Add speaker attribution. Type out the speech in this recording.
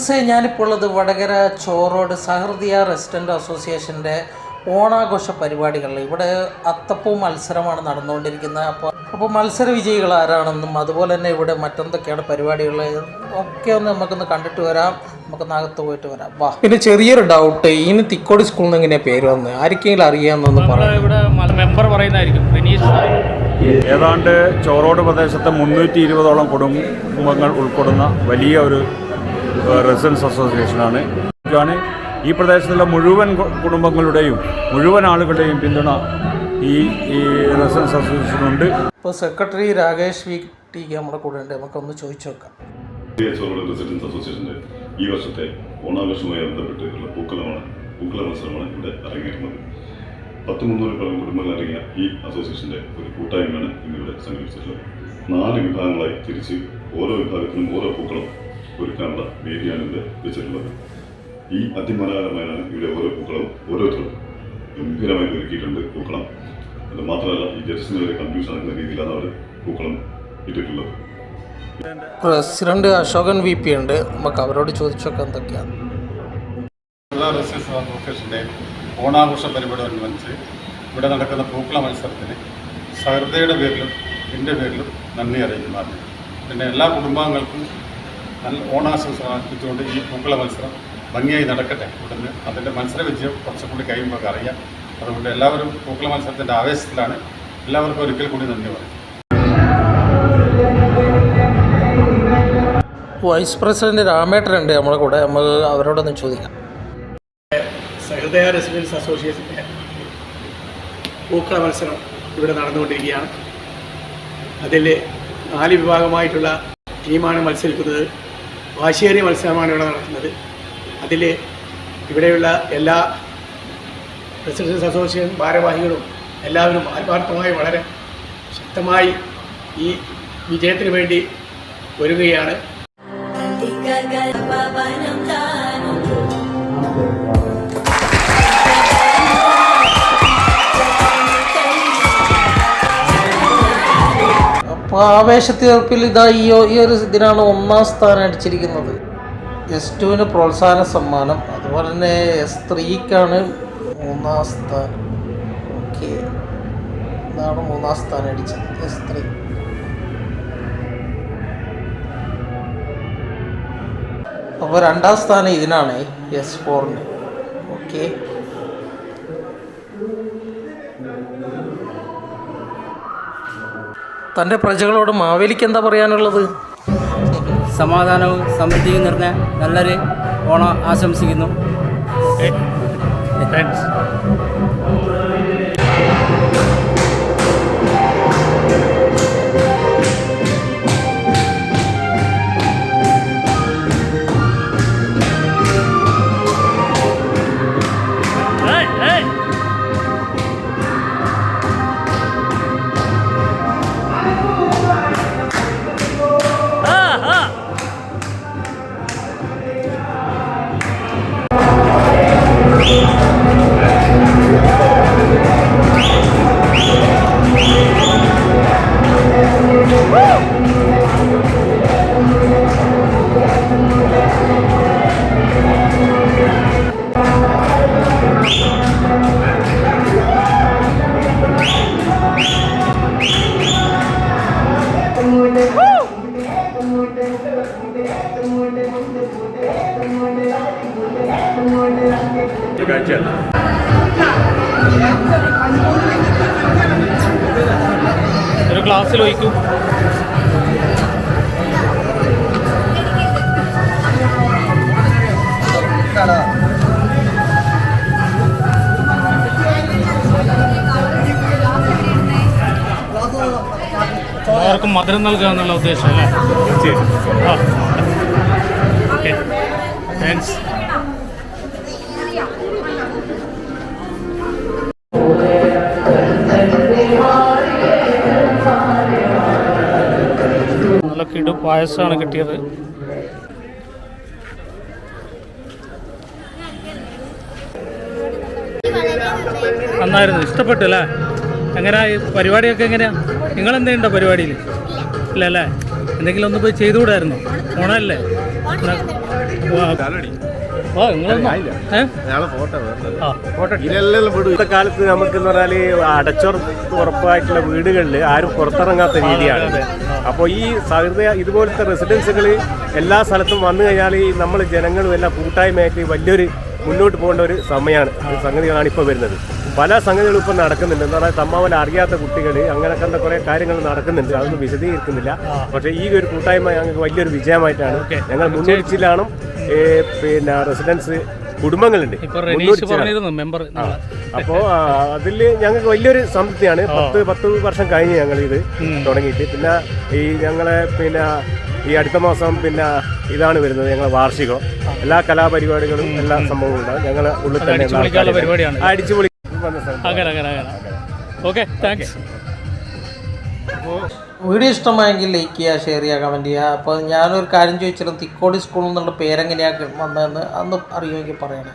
Speaker 1: Friends ഞാനിപ്പോൾ ഉള്ളത് വടകര ചോറോട് സഹൃദയ resident അസോസിയേഷന്റെ ഓണാഘോഷ പരിപാടികളിൽ. ഇവിടെ അത്തപ്പൂ മത്സരമാണ് നടന്നുകൊണ്ടിരിക്കുന്നത്. അപ്പോൾ അപ്പോൾ മത്സര വിജയികൾ ആരാണെന്നും അതുപോലെ തന്നെ ഇവിടെ മറ്റെന്തൊക്കെയാണ് പരിപാടികൾ ഒക്കെ ഒന്ന് നമുക്കൊന്ന് കണ്ടിട്ട് വരാം. നമുക്കൊന്ന് അകത്ത് പോയിട്ട് വരാം. വാ. പിന്നെ ചെറിയൊരു ഡൗട്ട് ഇനി തിക്കോടി സ്കൂളിൽ നിന്ന് എങ്ങനെയാണ് പേര് വന്ന്? ആർക്കെങ്കിലും അറിയാമെന്നൊന്ന് പറയാം.
Speaker 2: ഇവിടെ മെമ്പർ പറയുന്നതായിരിക്കും.
Speaker 3: ഏതാണ്ട് ചോറോട് പ്രദേശത്തെ മുന്നൂറ്റി ഇരുപതോളം കുടുംബങ്ങൾ ഉൾപ്പെടുന്ന വലിയ ഒരു റെസിഡൻസ് അസോസിയേഷനാണ് ആണ്. ഈ പ്രദേശത്തുള്ള മുഴുവൻ കുടുംബങ്ങളുടെയും മുഴുവൻ ആളുകളുടെയും പിന്തുണ ഈ ഈ റെസിഡൻസ് അസോസിയേഷനുണ്ട്
Speaker 1: ഇപ്പോൾ സെക്രട്ടറി രാകേഷ് വി ടി നമ്മുടെ കൂടെ ഉണ്ട്. നമുക്കൊന്ന് ചോദിച്ചു നോക്കാം.
Speaker 4: റെസിഡൻസ് അസോസിയേഷന്റെ ഈ വർഷത്തെ ഓണാഘോഷവുമായി ബന്ധപ്പെട്ടുള്ള പൂക്കളമാണ് പൂക്കള മത്സരമാണ് ഇവിടെ അരങ്ങേറുന്നത്. പത്ത് മുന്നൂറിപ്പുറം കുടുംബങ്ങൾ അടങ്ങിയ ഈ അസോസിയേഷന്റെ ഒരു കൂട്ടായ്മയാണ് ഇന്നിവിടെ സംഘടിപ്പിച്ചിട്ടുള്ളത്. നാല് വിഭാഗങ്ങളായി തിരിച്ച് ഓരോ വിഭാഗത്തിനും ഓരോ പൂക്കളും ഒരുക്കാനുള്ള വേദിയാണ് ഇവിടെ വെച്ചിട്ടുള്ളത്. ഈ അതിമനോഹരമായാണ് ഇവിടെ ഓരോ പൂക്കളും ഓരോരുത്തരും ഗംഭീരമായി ഒരുക്കിയിട്ടുണ്ട് പൂക്കളം. അത് മാത്രമല്ല ഈ ജഡ്സിന് വരെ കൺഫ്യൂഷൻ ആക്കുന്ന രീതിയിലാണ് അവർ പൂക്കളം ഇട്ടിട്ടുള്ളത്.
Speaker 1: പ്രസിഡന്റ് അശോകൻ വി പി ഉണ്ട്. നമുക്ക് അവരോട് ചോദിച്ചൊക്കെ എന്തൊക്കെയാണ്?
Speaker 5: എല്ലാ റെസിഡൻസ് അസോസിയേഷന്റെ ഓണാഘോഷ പരിപാടിയോടനുബന്ധിച്ച് ഇവിടെ നടക്കുന്ന പൂക്കള മത്സരത്തിന് സഹൃദയുടെ പേരിലും എന്റെ പേരിലും നന്ദി അറിയിക്കുന്നതാണ്. പിന്നെ എല്ലാ കുടുംബാംഗങ്ങൾക്കും നല്ല ഓണാശംസിച്ചുകൊണ്ട് അർപ്പിച്ചുകൊണ്ട് ഈ പൂക്കള മത്സരം ഭംഗിയായി നടക്കട്ടെ. ഉടനെ അതിന്റെ മത്സര വിജയം കുറച്ചുകൂടി കഴിയുമ്പോൾ അറിയാം. അതുകൊണ്ട് എല്ലാവരും പൂക്കള മത്സരത്തിന്റെ ആവേശത്തിലാണ്. എല്ലാവർക്കും ഒരിക്കൽ കൂടി നന്ദി പറയും
Speaker 1: വൈസ് പ്രസിഡന്റ് രാമേട്ടൻ ഉണ്ട് നമ്മളെ കൂടെ. നമ്മൾ അവരോടൊന്ന് ചോദിക്കാം.
Speaker 6: സഹൃദയ റെസിഡൻസ് അസോസിയേഷന്റെ പൂക്കള മത്സരം ഇവിടെ നടന്നുകൊണ്ടിരിക്കുകയാണ്. അതിൽ നാല് വിഭാഗമായിട്ടുള്ള ടീമാണ് മത്സരിക്കുന്നത്. വാശിയേറിയ മത്സരമാണ് ഇവിടെ നടക്കുന്നത്. അതിൽ ഇവിടെയുള്ള എല്ലാ റെസിഡൻസ് അസോസിയേഷൻ ഭാരവാഹികളും എല്ലാവരും ആത്മാർത്ഥമായി വളരെ ശക്തമായി ഈ വിജയത്തിന് വേണ്ടി ഒരുങ്ങുകയാണ്.
Speaker 1: അപ്പോൾ ആവേശത്തീർപ്പിൽ ഇതാ ഈ ഈ ഒരു ഇതിനാണ് ഒന്നാം സ്ഥാനം അടിച്ചിരിക്കുന്നത്. എസ് ടുവിന് പ്രോത്സാഹന സമ്മാനം അതുപോലെ തന്നെ എസ് ത്രീക്കാണ് മൂന്നാം സ്ഥാനം. ഓക്കെ. ഇതാണ് മൂന്നാം സ്ഥാനം അടിച്ചത് എസ് ത്രീ അപ്പോൾ രണ്ടാം സ്ഥാനം ഇതിനാണ് എസ് ഫോറിന് ഓക്കെ. തന്റെ പ്രജകളോട് മാവേലിക്ക് എന്താ പറയാനുള്ളത്?
Speaker 2: സമാധാനവും സമൃദ്ധിയും നിറഞ്ഞ നല്ലൊരു ഓണം ആശംസിക്കുന്നു.
Speaker 3: Thanks
Speaker 2: ഒരു ഗ്ലാസ്സിൽ ഒഴിക്കൂ എല്ലാവർക്കും മധുരം നൽകുക എന്നുള്ള ഉദ്ദേശം അല്ലേ? താങ്ക്സ് നല്ല കിടു പായസമാണ് കിട്ടിയത്. നന്നായിരുന്നു. ഇഷ്ടപ്പെട്ടു അല്ലേ? എങ്ങനെയാ ഈ പരിപാടിയൊക്കെ എങ്ങനെയാ? നിങ്ങൾ എന്തെയുണ്ടോ പരിപാടിയിൽ ഇല്ല അല്ലേ എന്തെങ്കിലും ഒന്ന് പോയി ചെയ്തുകൂടായിരുന്നു? ആ.
Speaker 7: ഇന്നത്തെ കാലത്ത് നമുക്ക് എന്ന് പറഞ്ഞാൽ അടച്ചോർ ഉറപ്പായിട്ടുള്ള വീടുകളിൽ ആരും പുറത്തിറങ്ങാത്ത രീതിയാണ്. അപ്പോൾ ഈ സഹൃദയ ഇതുപോലത്തെ റെസിഡൻസുകൾ എല്ലാ സ്ഥലത്തും വന്നു കഴിഞ്ഞാൽ ഈ നമ്മൾ ജനങ്ങളും എല്ലാം കൂട്ടായ്മയായിട്ട് വലിയൊരു മുന്നോട്ട് പോകേണ്ട ഒരു സമയമാണ് സംഗതികളാണ് ഇപ്പോൾ വരുന്നത്. പല സംഗതികളും ഇപ്പോൾ നടക്കുന്നുണ്ട്. എന്ന് പറഞ്ഞാൽ തമ്മാവല അറിയാത്ത കുട്ടികൾ അങ്ങനെ കണ്ട കുറേ കാര്യങ്ങൾ നടക്കുന്നുണ്ട്. അതൊന്നും വിശദീകരിക്കുന്നില്ല. പക്ഷേ ഈ ഒരു കൂട്ടായ്മ ഞങ്ങൾക്ക് വലിയൊരു വിജയമായിട്ടാണ്. ഞങ്ങൾ മുന്നൂറ്റിലാണ് പിന്നെ റെസിഡൻസ് കുടുംബങ്ങളുണ്ട്. അപ്പോ അതിൽ ഞങ്ങൾക്ക് വലിയൊരു സംതൃപ്തിയാണ്. പത്ത് പത്ത് വർഷം കഴിഞ്ഞ് ഞങ്ങൾ ഇത് തുടങ്ങിയിട്ട്. പിന്നെ ഈ ഞങ്ങളെ പിന്നെ ഈ അടുത്ത മാസം പിന്നെ ഇതാണ് വരുന്നത് ഞങ്ങളെ വാർഷികം. എല്ലാ കലാപരിപാടികളും എല്ലാ സംഭവങ്ങളും ഉണ്ടാകും ഞങ്ങൾ ഉള്ളിൽ തന്നെ
Speaker 2: അടിച്ചു അങ്ങനെ അങ്ങനെ അങ്ങനെ. ഓക്കെ താങ്ക്സ്
Speaker 1: വീഡിയോ ഇഷ്ടമായെങ്കിൽ ലൈക്ക് ചെയ്യുക ഷെയർ ചെയ്യുക കമന്റ് ചെയ്യുക. അപ്പോൾ ഞാനൊരു കാര്യം ചോദിച്ചിരുന്നു തിക്കോടി സ്കൂളിൽ നിന്നുള്ള പേരെങ്ങനെയാണ് വന്നതെന്ന്? അന്ന് അറിയുമെങ്കിൽ പറയണേ.